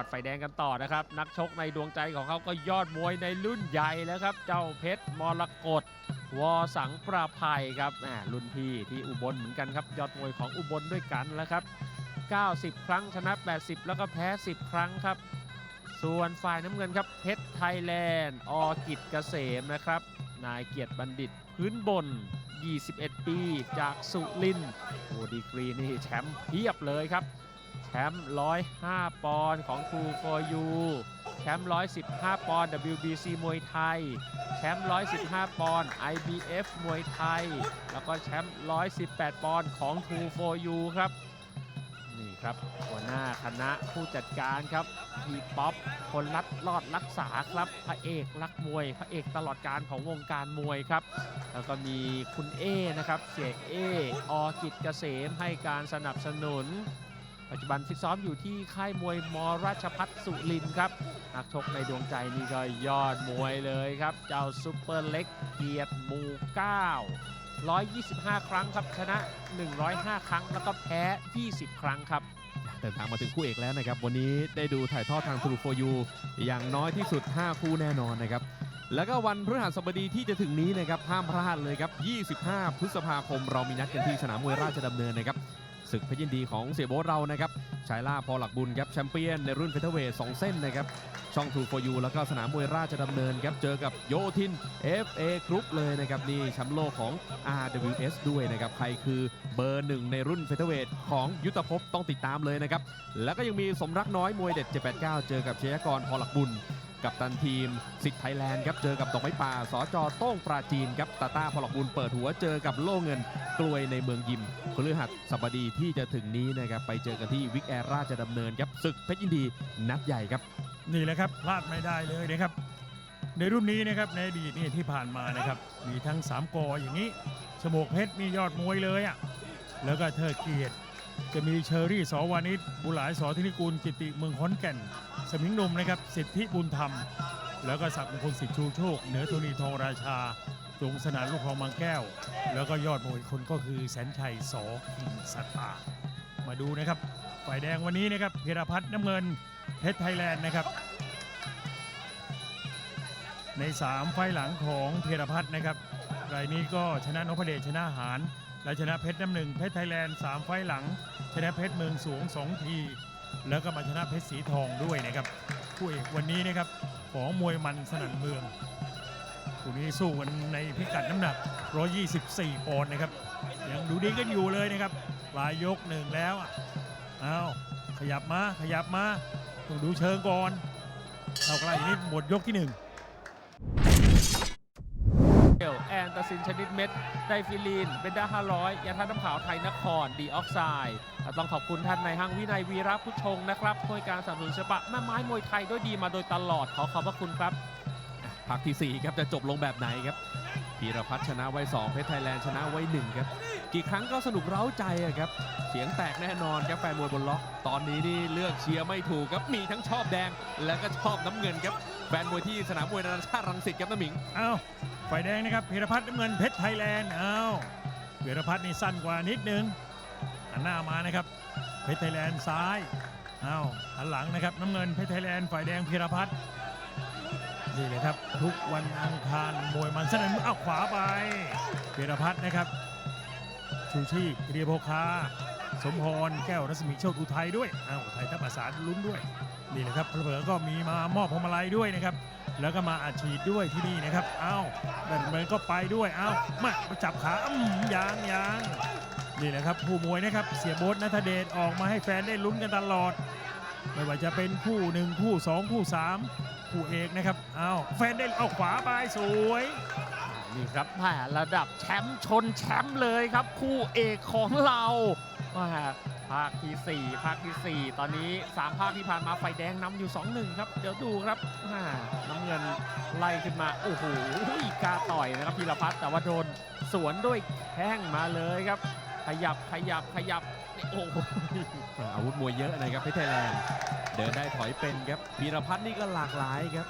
วัดไฟแดงกันต่อนะครับ นักชกในดวงใจของเขาก็ยอดมวยในรุ่นใหญ่แล้วครับ เจ้าเพชรมรกตวอสังประภัยครับรุ่นพี่ที่อุบลเหมือนกันครับ ยอดมวยของอุบลด้วยกันแล้วครับ 90 ครั้งชนะ 80 แล้วก็แพ้ 10 ครั้งครับ ส่วนฝ่ายน้ำเงินครับเพชรไทยแลนด์อกิจเกษมนะครับ นายเกียรติบัณฑิตพื้นบน 21 ปี จากสุรินทร์โอ้ดีกรีนี่แชมป์เพียบเลยครับ แชมป์105 ปอนด์ของ True for You แชมป์115 ปอนด์ WBC มวยไทย แชมป์115 ปอนด์ IBF มวยไทย แล้วก็แชมป์118 ปอนด์ของ True for You ครับ นี่ครับ หัวหน้าคณะผู้จัดการครับพีป๊อปคนรัดรอดรักษาครับ พระเอกรักมวย พระเอกตลอดการของวงการมวยครับ แล้วก็มีคุณเอนะครับ เสียเออกิจเกษมให้การสนับสนุน ปัจจุบันฟิตซ้อมอยู่ที่ค่ายมวยมราชพัฒสุรินครับนักชกในดวงใจนี่ก็ยอดมวยเลยครับ เจ้าซุปเปอร์เล็กเกียรติหมู่9 125 ครั้งครับชนะ 105 ครั้งแล้วก็แพ้ 20 ครั้งครับเดินทางมาถึงคู่เอกแล้วนะครับ วันนี้ได้ดูถ่ายทอดทาง True for You อย่างน้อยที่สุด 5 คู่แน่นอนนะครับ แล้วก็วันพฤหัสบดีที่จะถึงนี้นะครับห้ามพลาดเลยครับ 25 พฤษภาคมเรามีนัดกันที่สนามมวยราชดำเนินนะครับ ศึกเพชรยินดีของเสียโบ๊ทเรานะครับชายล่าพอหลักบุญครับแชมเปี้ยนในรุ่นเฟเธอร์เวท2เส้นนะครับช่อง True for You แล้วก็สนามมวยราชดำเนินครับเจอกับโยทิน FA Group เลยนะครับนี่แชมป์โลกของ RWS ด้วยนะครับใครคือเบอร์หนึ่งในรุ่นเฟเธอร์เวทของยุทธภพต้องติดตามเลยนะครับแล้วก็ยังมีสมรักน้อยมวยเด็ด789 เจอกับเชยกรพอหลักบุญ กับตันทีมสิทธิ์ไทยแลนด์ครับเจอกับดอกไม้ป่าสจโต้งปราจีนครับตาตาพลักบุญเปิดหัวเจอกับโล่เงินกลวยในเมืองยิมพฤหัสบดีที่จะถึงนี้นะครับไปเจอกันที่วิกแอร์ราชดำเนินครับศึกเพชรยินดีนัดใหญ่ครับนี่แหละครับพลาดไม่ได้เลยนะครับ ในรุ่นนี้นะครับในอดีตนี่ที่ผ่านมานะครับมีทั้ง3กออย่างนี้ชโมกเพชรมียอดมวยเลยอะ่ะแล้วก็เธอเกียรติ จะมีเชอรี่สอวานิชบุหลายสอธินิกูลกิติเมืองขอนแก่น สมิงนุ่มนะครับสิทธิบุญธรรม แล้วก็ศักดิ์มงคลสิทธิชูโชค เหนือโทนีทองราชา จงสนานลูกคลองบางแก้ว แล้วก็ยอดมวยคนก็คือแสนชัยสอคิงสตามาดูนะครับ ฝ่ายแดงวันนี้นะครับพีรพัฒน์น้ำเงินเพชรไทยแลนด์นะครับ ใน 3 ไฟหลังของเทรพัฒน์นะครับรายนี้ก็ชนะนพเดชชนะหาร และชนะเพชรน้ำหนึ่งเพชรไทยแลนด์3ไฟหลัง ชนะเพชรเมืองสูง 2 ที แล้วก็มาชนะเพชรสีทองด้วยนะครับคู่เอกวันนี้นะครับของมวยมันสนั่นเมืองคู่นี้สู้กันในพิกัดน้ำหนัก 124 ปอนด์นะครับยังดูดีกันอยู่เลยนะครับปลายยกหนึ่งแล้วอ้าวขยับมาขยับมาต้องดูเชิงก่อนเอาใกล้นิดหมดยกที่หนึ่ง ตาซินชนิดเม็ดไดฟิลีน เบนดา500 ยาท่าน้ำขาวไทยนคร ดีออกไซด์ต้องขอบคุณท่านในายห้างวินัยวีระพุชงนะครับช่วยการสนับสนุนศิลปะแม่ไม้มวยไทยด้วยดีมาโดยตลอดขอขอบพระคุณครับภาคที่ 4 ครับจะจบลงแบบไหนครับ พีรพัฒน์ชนะไว้ 2 เพชรไทยแลนด์ชนะไว้1ครับ กี่ครั้งก็สนุกเร้าใจครับ เสียงแตกแน่นอนครับแฟนมวยบนล็อก ตอนนี้นี่เลือกเชียร์ไม่ถูกครับ มีทั้งชอบแดงและก็ชอบน้ำเงินครับ แฟนมวยที่สนามมวยนานาชาติรังสิตครับน้ำหมิง อ้าว ฝ่ายแดงนะครับพีรพัฒน์น้ำเงินเพชรไทยแลนด์ อ้าวพีรพัฒน์นี่สั้นกว่านิดนึงหันหน้ามานะครับ เพชรไทยแลนด์ซ้าย อ้าวหันหลังนะครับน้ำเงินเพชรไทยแลนด์ฝ่ายแดงพีรพัฒน์ นี่เลยครับ ทุกวันอังคารมวยมันสนั่นอ้าวขวาไปพีรพัฒน์นะครับ ชูชีพเรียโพคา สมพร แก้วรัศมีโชคอุทัยด้วยอ้าวอุทัยทัพอาสาลุ้นด้วยนี่แหละครับเผลอก็มีมามอบพวงมาลัยด้วยนะครับ แล้วก็มาอัดฉีดด้วยที่นี่นะครับอ้าวแบนเบิร์นก็ไปด้วยอ้ามามาจับขาอืมยางยางนี่แหละครับผู้มวยนะครับ เสียโบทนัทเดชออกมาให้แฟนได้ลุ้นกันตลอด ไม่ว่าจะเป็นคู่หนึ่งคู่สองคู่สามคู่เอกนะครับเอ้าแฟนได้เอาขวาไปสวยนี่ครับแหมระดับแชมป์ชนแชมป์เลยครับ คู่เอกของเราแหมภาคทีสี่ 4 ภาคทีสี่ 4 ตอนนี้ 3 ภาคที่ผ่านมาไฟแดงนำอยู่ 2-1 ครับ เดี๋ยวดูครับน้ำเงินไล่ขึ้นมา โอ้โหกาต่อยนะครับพีรพัฒน์แต่ว่าโดนสวนด้วยแข้งมาเลยครับ ขยับขยับขยับนี่โอ้โหอาวุธมวยเยอะนะครับเพชรไทยแลนด์เดินได้ถอยเป็นครับพีรพัฒน์นี่ก็หลากหลายครับ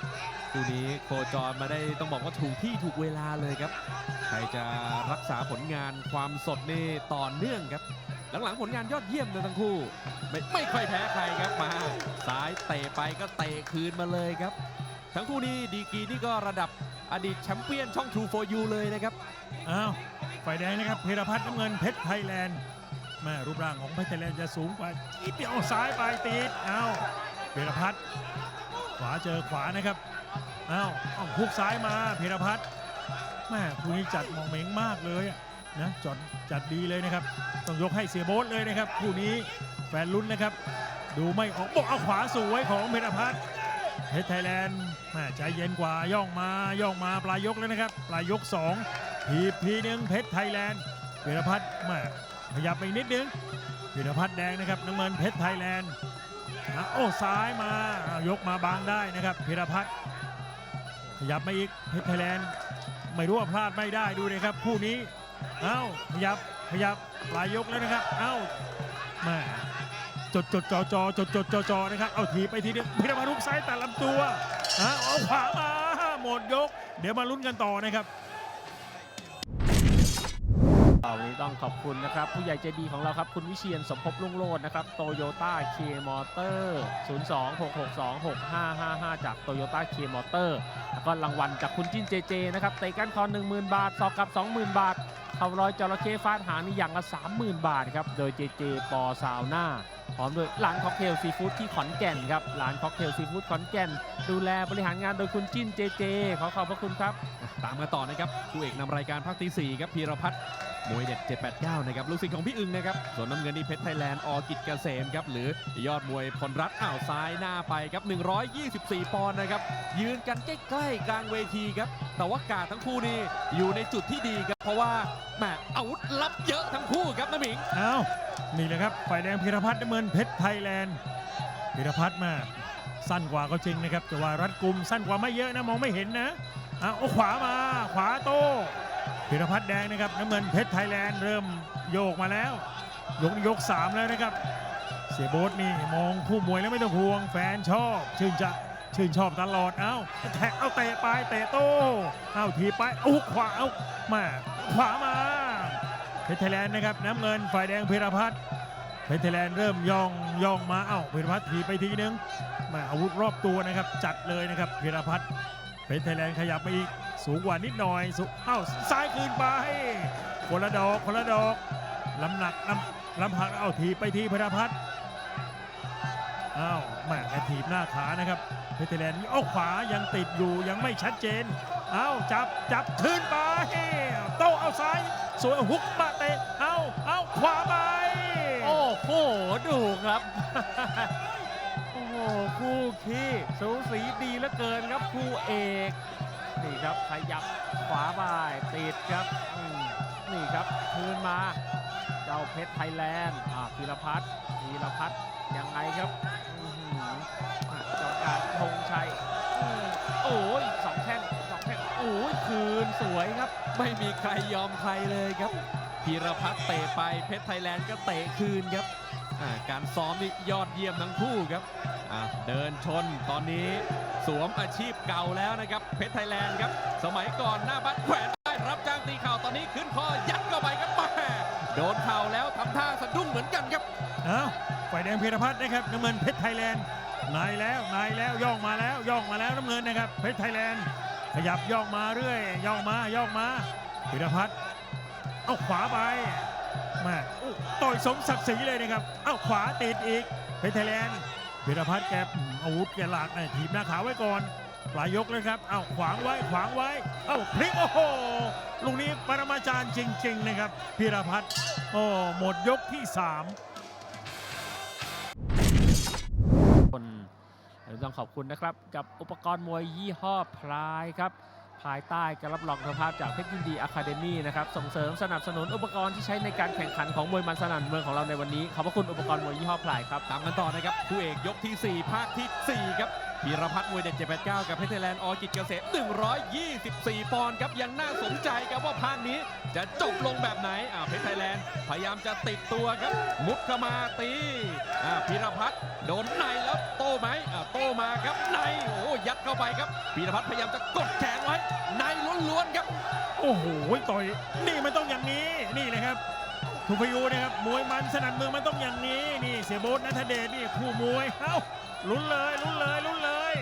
คู่นี้โคจรมาได้ต้องบอกว่าถูกที่ถูกเวลาเลยครับใครจะรักษาผลงานความสดนี่ต่อเนื่องครับ หลังๆผลงานยอดเยี่ยมเลยทั้งคู่ ไม่ไม่ค่อยแพ้ใครครับมาซ้ายเตะไปก็เตะคืนมาเลยครับ ทั้งคู่นี้ดีกรีนี่ก็ระดับ อดีตแชมเปี้ยนช่อง True for You เลยนะครับ อ้าวฝ่ายแดงนะครับเพรพัฒน์น้ำเงินเพชรไทยแลนด์แม่รูปร่างของเพชรไทยแลนด์จะสูงกว่าอีเปียวซ้ายไปติดอ้าวเพรพัฒน์ขวาเจอขวานะครับอ้าวเอาฮุกซ้ายมาเพรพัฒน์แม่คู่นี้จัดมองเหม็งมากเลยนะจอดจัดดีเลยนะครับ ต้องยกให้เสียโบ๊ทเลยนะครับคู่นี้แฟนลุ้นนะครับ ดูไม่ออกบอกเอาขวาสวยของเพรพัฒน์ เพชรไทยแลนด์แม่ใจเย็นกว่าย่องมาย่องมาปลายยกแล้วนะครับปลายยกสองทีบทีหนึงเพชรไทยแลนด์พีรพัฒน์มาขยับไปนิดนึงพีรพัฒน์แดงนะครับน้ำเงินเพชรไทยแลนด์อะโอ้ซ้ายมายกมาบางได้นะครับพีรพัฒน์ขยับมาอีกเพชรไทยแลนด์ไม่รู้ว่าพลาดไม่ได้ดูเลยครับคู่นี้เอ้าขยับขยับปลายยกแล้วนะครับเอ้ามา จดจดจอจอจดจดจอจอนะครับ เอาทีไปทีนึงพีรพัฒน์ลุกซ้ายแต่ลำตัวอะเอาขวามาหมดยก เดี๋ยวมาลุ้นกันต่อนะครับวันนี้ต้องขอบคุณนะครับ ผู้ใหญ่ใจดีของเราครับ คุณวิเชียนสมภพลุ่งโลดนะครับโตโยต้าเคมอเตอร์026626555 จากโตโยต้าเคมอเตอร์แล้วก็รางวัลจากคุณจิ้นเจเจนะครับเตะก้านคอ10,000 บาทสอกกับ 20,000 บาท เขารอยจระเข้ฟาดหางนี่อย่างละ 30,000 บาทครับ โดยเจเจปอซาวหน่าพร้อมด้วยร้านค็อกเทลซีฟู้ดที่ขอนแก่นครับร้านค็อกเทลซีฟู้ดขอนแก่น ดูแลบริหารงานโดยคุณจิ้นเจเจ ขอขอบพระคุณครับ ตามกันต่อนะครับคู่เอกนำรายการภาคที่4ครับพีรพัฒน์มวยเด็ด 789 นะครับ ลูกศิษย์ของพี่อึงนะครับ ส่วนน้ำเงินนี่เพชรไทยแลนด์อกิจเกษมครับ หรือยอดมวยพลรัตน์อ้าวซ้ายหน้าไปครับ 124 ปอนด์นะครับ ยืนกันใกล้ๆกลางเวทีครับ แต่ว่ากาดทั้งคู่นี่อยู่ในจุดที่ดีครับ เพราะว่าแหมอาวุธลับเยอะทั้งคู่ครับน้ำหมิง เอานี่แหละครับฝ่ายแดงพีรพัฒน์น้ำเงินเพชรไทยแลนด์พีรพัฒน์มาสั้นกว่าก็จริงนะครับแต่ว่ารัดกุมสั้นกว่าไม่เยอะนะมองไม่เห็นนะเอาเอาขวามาขวาโต้พีรพัฒน์แดงนะครับน้ำเงินเพชรไทยแลนด์เริ่มโยกมาแล้ว ยกนี้ยกสามแล้วนะครับ เสียโบ๊ทนี่มองผู้มวยแล้วไม่ต้องห่วงแฟนชอบ ชื่นจะชื่นชอบตลอดเอาแท็กเอาเตะไปเตะโต้เอาทีไปเอาขวาเอามา ขวามาเพชรไทยแลนด์นะครับน้ำเงินฝ่ายแดงเพรพัฒน์เพชรไทยแลนด์เริ่มย่องย่องมาเอ้าเพรพัฒน์ทีไปทีนึงมาอาวุธรอบตัวนะครับ จัดเลยนะครับเพรพัฒน์เพชรไทยแลนด์ขยับมาอีกสูงกว่านิดหน่อยสูเอ้าซ้ายคืนไปคนละดอกคนละดอกลำหนักลำลำหักเอ้าทีไปทีเพรพัฒน์เอ้าแม่ถีบหน้าขานะครับ เพชรไทยแลนด์เอ้าขวายังติดอยู่ยังไม่ชัดเจน เอาจับจับขึ้นไปโต้เอาซ้าย สวยฮุกมาเตะเอาเอาขวาไป โอ้โห ดูครับ โอ้โห คู่ขี้สูสีดีเหลือเกินครับคู่เอก นี่ครับขยับขวาบ่ายติดครับ นี่ครับคืนมา เจ้าเพชรไทยแลนด์อ่าพีรพัฒน์พีรพัฒน์ยังไงครับ อื้อหืออะเจ้าการธงชัยอืมโอ้ยสองแข้งสองแข้งโอ้ยคืนสวยครับ ไม่มีใครยอมใครเลยครับพีรพัฒน์เตะไปเพชรไทยแลนด์ก็เตะคืนครับอ่าการซ้อมนี่ยอดเยี่ยมทั้งคู่ครับอ่าเดินชนตอนนี้สวมอาชีพเก่าแล้วนะครับเพชรไทยแลนด์ครับสมัยก่อนหน้าบัตรแขวนได้รับจ้างตีเข่าตอนนี้ขึ้นคอยัดเข้าไปครับแม่โดนเข่าแล้วทำท่าสะดุ้งเหมือนกันครับเอา ฝ่ายแดงเพชรพัฒน์นะครับน้ำเงินเพชรไทยแลนด์นายแล้วนายแล้วย่องมาแล้วย่องมาแล้วน้ำเงินนะครับเพชรไทยแลนด์ขยับย่องมาเรื่อยย่องมาย่องมาเพชรพัฒน์เอาขวาไปมาต่อยสมศักดิ์ศรีเลยนะครับเอาขวาติดอีกเพชรไทยแลนด์เพชรพัฒน์แกอาวุธแกหลากทีมหน้าขาไว้ก่อนปลายยกเลยครับเอาขวางไว้ขวางไว้เอาพลิกโอ้โหลูกนี้ปรมาจารย์จริง ๆ นะครับพีรพัฒน์โอ้หมดยกที่ 3 ต้องขอบคุณนะครับ กับอุปกรณ์มวยยี่ห้อพลายครับภายใต้การรับรองคุณภาพจากเพชรยินดีอะคาเดมี่นะครับส่งเสริมสนับสนุนอุปกรณ์ที่ใช้ในการแข่งขันของมวยมันสนั่นเมืองของเราในวันนี้ขอบพระคุณอุปกรณ์มวยยี่ห้อพลายครับตามกันต่อนะครับคู่เอกยกที่ 4 ภาคที่ 4 ครับ พีรพัฒน์มวยเด็ด789 กับเพชรไทยแลนด์ออกิจเกษม124 ปอนด์ครับยังน่าสนใจครับว่าภาคนี้จะจบลงแบบไหนอ่าเพชรไทยแลนด์พยายามจะติดตัวครับ มุดเข้ามาตีอ่าพีรพัฒน์โดนในแล้วโต้ไหมอ่าโต้มาครับในโอ้ยัดเข้าไปครับพีรพัฒน์พยายามจะกดแขนไว้ ในล้วนๆครับ โอ้โหต่อยนี่มันต้องอย่างนี้นี่นะครับทูพยูนะครับมวยมันสนั่นเมืองมันต้องอย่างนี้นี่เสียโบ๊ทนัทเดชนี่คู่มวยเอ้า ลุ้นเลยลุ้นเลยลุ้นเลย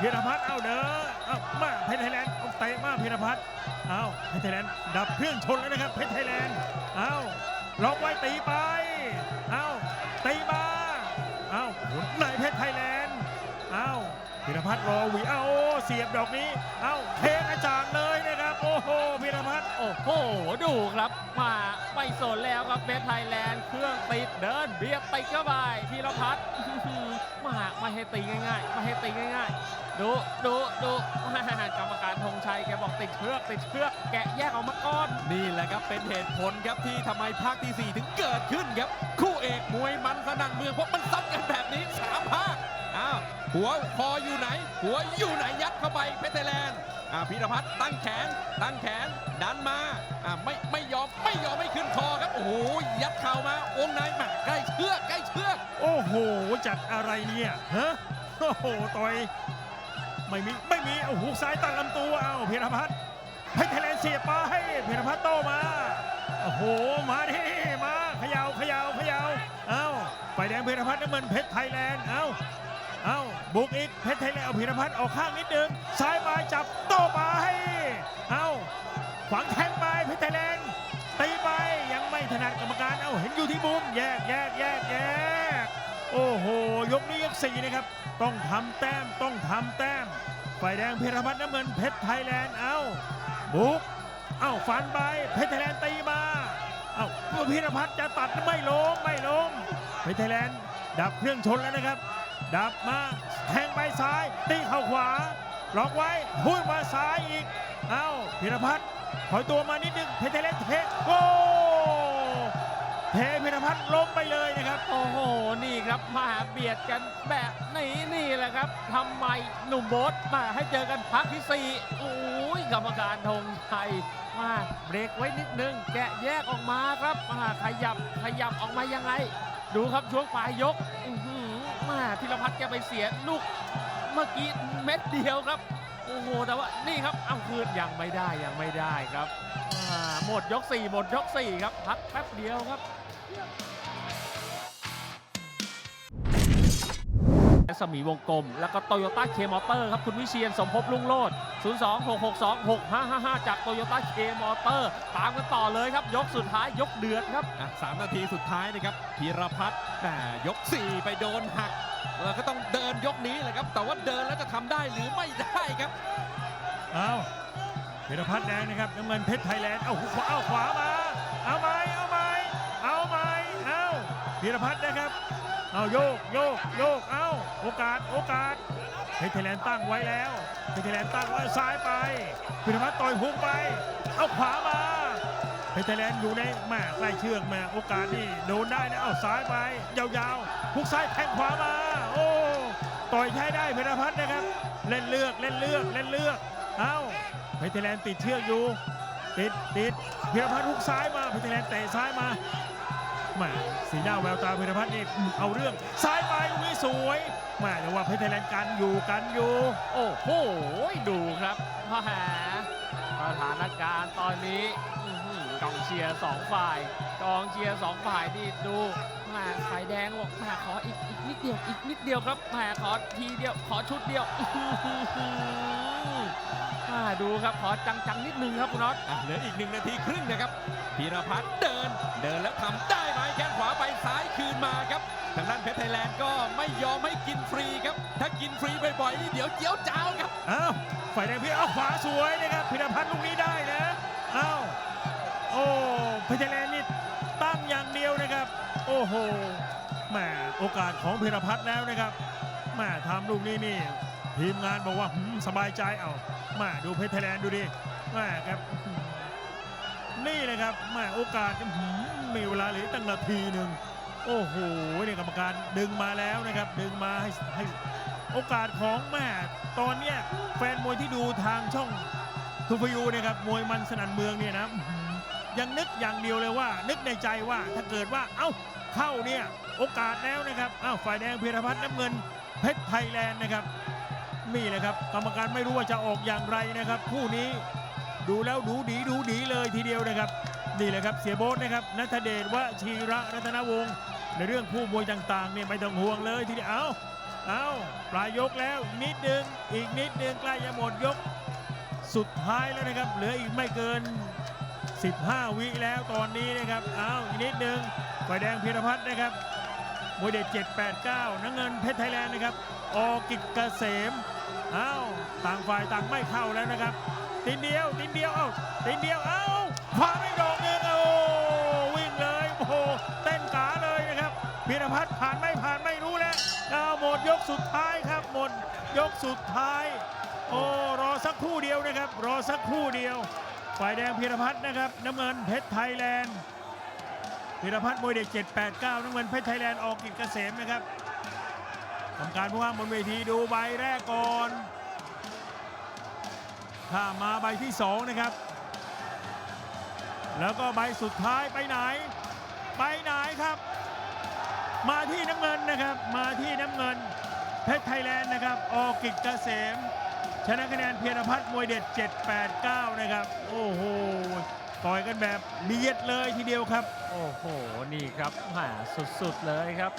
พีรพัฒน์เอาเด้อเอามาเพชรไทยแลนด์เอาเตะมาพีรพัฒน์เอาเพชรไทยแลนด์ดับเครื่องชนแล้วนะครับเพชรไทยแลนด์เอาล็อกไว้ตีไปเอาตีมาเอาไหนเพชรไทยแลนด์เอาพีรพัฒน์รอวีเอาเสียบดอกนี้ เอาเทกระจาดเลยนะครับ โอ้โหพีรพัฒน์โอ้โห ดูครับ มาไม่สนแล้วครับเบสไทยแลนด์เครื่องติดเดินเบียดติดเข้าไปพีรพัฒน์ อื้อหือมาไม่ให้ตีง่ายๆไม่ให้ตีง่ายๆ ดูดูดูกรรมการธงชัยแกบอกติดเชือกติดเชือกแกะแยกออกมาก่อน นี่แหละครับเป็นเหตุผลครับที่ทำไมภาคที่ 4 ถึงเกิดขึ้นครับ คู่เอกมวยมันสนั่นเมืองเพราะมันซัดกันแบบนี้สามภาคอ้าวหัวคออยู่ไหน หัวอยู่ไหนยัดเข้าไปเพชรไทแลนด์อ่าพีรพัฒน์ตั้งแขน ตั้งแขน ดันมาอ่าไม่ไม่ยอมไม่ยอมไม่ขึ้นคอครับโอ้โหยัดเข่ามาองค์ในมาใกล้เชือกใกล้เชือก โอ้โห จัดอะไรเนี่ยฮะโอ้โหต่อยไม่มีไม่มีเอาหูซ้ายตัดลำตัวเอาเพีรพัฒน์ให้ไทยแลนด์เสียไปให้พีรพัฒน์โตมาโอ้โหมาดิมาเขย่าเขย่าเขย่าเอาไฟแดงเพีรพัฒน์น้ำเงินเพชรไทยแลนด์เอาเอาบุกอีกเพชรไทยแลนด์เอาเพีรพัฒน์ออกข้างนิดนึงซ้ายมาจับโตไปเอาขวางแทงไปเพชรไทยแลนด์ตีไปยังไม่ถนัดกรรมการเอ้าเห็นอยู่ที่มุมแยกแยกแยกแยก โอ้โห ยกนี้ยกสี่นะครับ ต้องทำแต้มต้องทำแต้มฝ่ายแดงเพชรพัฒน์น้ำเงินเพชรไทยแลนด์เอ้าบุกเอ้าฟันไปเพชรไทยแลนด์ตีมาเอ้าพิรพัฒน์จะตัดไม่ลงไม่ลงเพชรไทยแลนด์ดับเครื่องชนแล้วนะครับ ดับมาแทงไปซ้ายตีเข่าขวาล็อกไว้พุ่งมาซ้ายอีกเอ้าพิรพัฒน์ถอยตัวมานิดนึงเพชรไทยแลนด์เทโก เทพิรพัฒน์ล้มไปเลยนะครับ โอ้โห นี่ครับมาเบียดกันแบบนี้นี่แหละครับทำไมหนุ่มโบ๊ทมาให้เจอกันพักที่4โอ้ยกรรมการธงชัยมาเบรกไว้นิดนึง แกะแยกออกมาครับมาขยับขยับออกมายังไง ดูครับช่วงปลายยกอื้อหือมาพิรพัฒน์แกไปเสียลูกเมื่อกี้เม็ดเดียวครับ โอ้โห แต่ว่านี่ครับเอาคืนยังไม่ได้ยังไม่ได้ครับ หมดยก 4 หมดยก 4 ครับ พักแป๊บเดียวครับสมีวงกลม แล้วก็โตโยต้าเคมอเตอร์ครับ คุณวิเชียนสมภพลุงโลด 026626555 จากโตโยต้าเคมอเตอร์ตามกันต่อเลยครับ ยกสุดท้ายยกเดือดครับอะสามนาทีสุดท้ายนะครับพีรพัฒน์แต่ยก 4 ไปโดนหักเราก็ต้องเดินยกนี้แหละครับ แต่ว่าเดินแล้วจะทำได้หรือไม่ได้ครับ เอา พิรพัฒน์แดงนะครับน้ำเงินเพชรไทยแลนด์เอาขวาเอาขวามาเอาไหมเอาไหมเอาไหมเอาพิรพัฒน์นะครับเอาโยกโยกโยกเอาโอกาสโอกาสเพชรไทยแลนด์ตั้งไว้แล้วเพชรไทยแลนด์ตั้งไว้ซ้ายไปพิรพัฒน์ต่อยหุกไป เอาขวามาเพชรไทยแลนด์อยู่ในแม่ใกล้เชือกแม่โอกาสนี่โดนได้นะเอาซ้ายไปยาวๆหุกซ้ายแทงขวามาโอ้ต่อยใช้ได้พิรพัฒน์นะครับ เล่นเลือกเล่นเลือกเล่นเลือกเอา เพชรไทยแลนด์ติดเชือกอยู่ ติดติดพิรพัฒน์หุกซ้ายมาเพชรไทยแลนด์เตะซ้ายมาแหมสีหน้าแววตาพิรพัฒน์นี่อืมเอาเรื่องซ้ายไปลูกนี้สวยแหม่แต่ว่าเพชรไทยแลนด์กันอยู่กันอยู่ โอ้โหดูครับแหมสถานการณ์ตอนนี้กองเชียร์สองฝ่ายกองเชียร์สองฝ่ายนี่ดู แหมฝ่ายแดงบอกแหมขออีกอีกนิดเดียวอีกนิดเดียวครับแหมขอทีเดียวขอชุดเดียวอื้อหือแหมดูครับขอจังๆนิดนึงครับคุณน็อตอะเหลืออีกหนึ่งนาทีครึ่งนะครับพีรพัฒน์เดิน เดินแล้วทำได้ไหมแข้งขวาไปซ้ายคืนมาครับทางด้านเพชรไทยแลนด์ก็ไม่ยอมให้กินฟรีครับ ถ้ากินฟรีบ่อยๆนี่เดี๋ยวเจียวจ้าวครับเอ้าฝ่ายแดงพี่เอาขวาสวยนะครับพิรพัฒน์ลูกนี้ได้นะเอ้าโอ้เพชรไทยแลนด์ อ้โหแหมโอกาสของพิรพัฒน์แล้วนะครับแหมทำลูกนี้นี่ ทีมงานบอกว่าหืมสบายใจเอาแมาดูเพชรไทยแลนด์ดูดิแหมครับ นี่เลยครับแหมโอกาสมมีเวลาเหลือตั้งนาทีหนึ่งโอ้โหนี่กรรมการดึงมาแล้วนะครับ ดึงมาให้ให้โอกาสของแม่ตอนเนี้ยแฟนมวยที่ดูทางช่องทูฟยูนี่ยครับมวยมันสนันเมืองเนี่ยนะ ยังนึกอย่างเดียวเลยว่า นึกในใจว่าถ้าเกิดว่าเอ้าเข้าเนี่ยโอกาสแล้วนะครับอ้าวฝ่ายแดงพีรพัฒน์น้ำเงินเพชรไทยแลนด์นะครับนี่แหละครับกรรมการไม่รู้ว่าจะออกอย่างไรนะครับคู่นี้ดูแล้วดูดีดูดีเลยทีเดียวนะครับนี่แหละครับเสียโบ๊ทนะครับนัทเดชวชีระรัตนวงศ์ในเรื่องคู่มวยต่างๆเนี่ยไม่ต้องห่วงเลยทีเดียวเอาเอาปลายยกแล้วนิดนึงอีกนิดนึงใกล้จะหมดยก สุดท้ายแล้วนะครับเหลืออีกไม่เกิน 15 วิแล้วตอนนี้นะครับเอาวอีกนิดนึงฝ่ายแดงพีรพัฒน์นะครับมวยเด็ด789น้ำเงินเพชรไทยแลนด์นะครับอกิจเกษมเอาวต่างฝ่ายต่างไม่เข้าแล้วนะครับตินเดียวตินเดียวเอ้าตินเดียวเอ้าขวาไม่ดอกหนึงโอ้วิ่งเลยโอ้โหเต้นกาเลยนะครับพีรพัฒน์ผ่านไม่ผ่านไม่รู้แล้วเอาหมดยกสุดท้ายครับหมดยกสุดท้าย โอ้รอสักครู่เดียวนะครับ รอสักครู่เดียว ฝ่ายแดงพีรพัฒน์นะครับ น้ำเงินเพชรไทยแลนด์พีรพัฒน์มวยเด็ก 789 น้ำเงินเพชรไทยแลนด์ออกกิจเกษมนะครับทำการผู้ว่าบนเวทีดูใบแรกก่อน ถ้ามาใบที่ 2 นะครับ แล้วก็ใบสุดท้ายไปไหน ไปไหนครับ มาที่น้ำเงินนะครับ มาที่น้ำเงินเพชรไทยแลนด์นะครับ ออกกิจเกษม ชนะคะแนนเพียรพัฒน์มวยเด็ด 789 นะครับ โอ้โห ต่อยกันแบบเบียดเลยทีเดียวครับ โอ้โห นี่ครับหาสุดๆเลยครับ